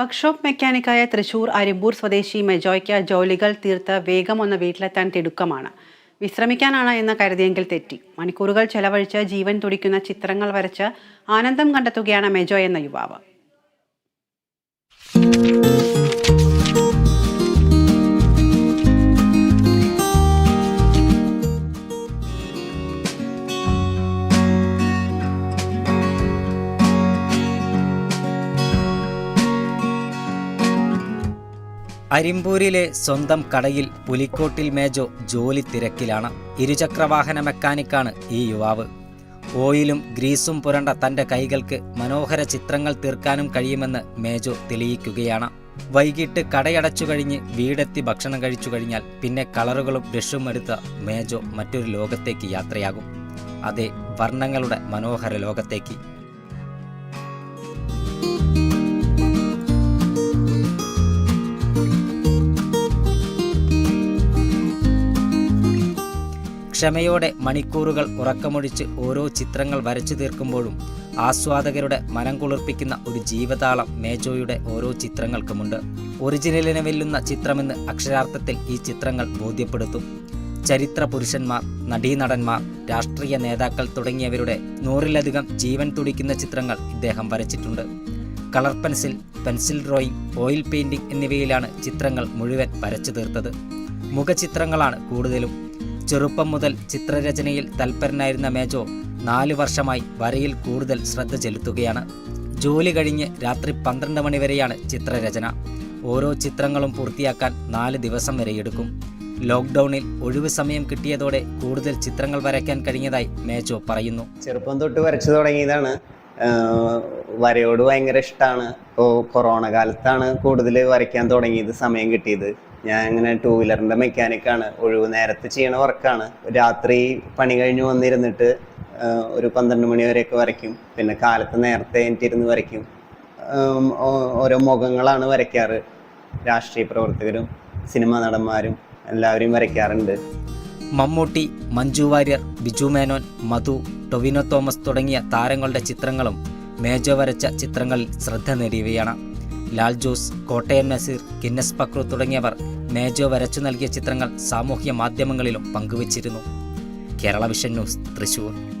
Workshop മെക്കാനിക്കായ Thrissur Arimpur സ്വദേശി മെജോയ്ക്ക് ജോലികൾ തീർത്ത് വേഗം ഒന്ന് വീട്ടിലെത്താൻ തിടുക്കമാണ്. വിശ്രമിക്കാനാണ് എന്ന് കരുതിയെങ്കിൽ തെറ്റി. മണിക്കൂറുകൾ ചെലവഴിച്ച് ജീവൻ തുടിക്കുന്ന ചിത്രങ്ങൾ വരച്ച് ആനന്ദം കണ്ടെത്തുകയാണ് മെജോ എന്ന യുവാവ്. അരിമ്പൂരിലെ സ്വന്തം കടയിൽ പുലിക്കോട്ടിൽ മേജോ ജോലി തിരക്കിലാണ് ഇരുചക്രവാഹന മെക്കാനിക്കാണ് ഈ യുവാവ്. ഓയിലും ഗ്രീസും പുരണ്ട തന്റെ കൈകൾക്ക് മനോഹര ചിത്രങ്ങൾ തീർക്കാനും കഴിയുമെന്ന് മേജോ തെളിയിക്കുകയാണ്. വൈകിട്ട് കടയടച്ചു കഴിഞ്ഞ് വീടെത്തി ഭക്ഷണം കഴിച്ചു കഴിഞ്ഞാൽ പിന്നെ കളറുകളും ബ്രഷും എടുത്ത മേജോ മറ്റൊരു ലോകത്തേക്ക് യാത്രയാകും. അതെ വർണങ്ങളുടെ മനോഹര ലോകത്തേക്ക്. ക്ഷമയോടെ മണിക്കൂറുകൾ ഉറക്കമൊഴിച്ച് ഓരോ ചിത്രങ്ങൾ വരച്ചു തീർക്കുമ്പോഴും ആസ്വാദകരുടെ മനം കുളിർപ്പിക്കുന്ന ഒരു ജീവതാളം മേജോയുടെ ഓരോ ചിത്രങ്ങൾക്കുമുണ്ട്. ഒറിജിനലിനെ വെല്ലുന്ന ചിത്രമെന്ന് അക്ഷരാർത്ഥത്തിൽ ഈ ചിത്രങ്ങൾ ബോധ്യപ്പെടുത്തും. ചരിത്ര പുരുഷന്മാർ നടീനടന്മാർ രാഷ്ട്രീയ നേതാക്കൾ തുടങ്ങിയവരുടെ നൂറിലധികം ജീവൻ തുടിക്കുന്ന ചിത്രങ്ങൾ ഇദ്ദേഹം വരച്ചിട്ടുണ്ട്. Colour pencil pencil drawing oil painting എന്നിവയിലാണ് ചിത്രങ്ങൾ മുഴുവൻ വരച്ചു തീർത്തത്. മുഖചിത്രങ്ങളാണ് കൂടുതലും ചെറുപ്പം മുതൽ ചിത്രരചനയിൽ തൽപരനായിരുന്ന മേജോ നാലു വർഷമായി വരയിൽ കൂടുതൽ ശ്രദ്ധ ചെലുത്തുകയാണ്. ജോലി കഴിഞ്ഞ് രാത്രി പന്ത്രണ്ട് മണിവരെയാണ് ചിത്രരചന. ഓരോ ചിത്രങ്ങളും പൂർത്തിയാക്കാൻ നാല് ദിവസം വരെ എടുക്കും. ലോക്ക്ഡൗണിൽ ഒഴിവ് സമയം കിട്ടിയതോടെ കൂടുതൽ ചിത്രങ്ങൾ വരയ്ക്കാൻ കഴിഞ്ഞതായി മേജോ പറയുന്നു. ചെറുപ്പം തൊട്ട് വരച്ചു തുടങ്ങിയതാണ്. വരയോട് ഭയങ്കര ഇഷ്ടമാണ് ഇപ്പോൾ കൊറോണ കാലത്താണ് കൂടുതൽ വരയ്ക്കാൻ തുടങ്ങിയത് സമയം കിട്ടിയത്. ഞാൻ ഇങ്ങനെ ടൂ വീലറിന്റെ മെക്കാനിക്കാണ് ഒഴിവ് നേരത്തെ ചെയ്യണ വർക്കാണ് രാത്രി പണി കഴിഞ്ഞ് വന്നിരുന്നിട്ട് ഒരു പന്ത്രണ്ട് മണി വരെയൊക്കെ വരയ്ക്കും. പിന്നെ കാലത്ത് നേരത്തെ എനിക്കിരുന്ന് വരയ്ക്കും. ഓരോ മുഖങ്ങളാണ് വരയ്ക്കാറ്. രാഷ്ട്രീയ പ്രവർത്തകരും സിനിമാ നടന്മാരും എല്ലാവരെയും വരയ്ക്കാറുണ്ട്. മമ്മൂട്ടി മഞ്ജു വാര്യർ ബിജു മേനോൻ മധു ടൊവിനോ തോമസ് തുടങ്ങിയ താരങ്ങളുടെ ചിത്രങ്ങളും മേജോ വരച്ച ചിത്രങ്ങളിൽ ശ്രദ്ധ നേടിയവയാണ്. ലാൽ ജോസ് കോട്ടയം നസീർ കിന്നസ് പക്രു തുടങ്ങിയവർ മേജോ വരച്ചു നൽകിയ ചിത്രങ്ങൾ സാമൂഹ്യ മാധ്യമങ്ങളിലും പങ്കുവച്ചിരുന്നു. Kerala vision news Thrissur.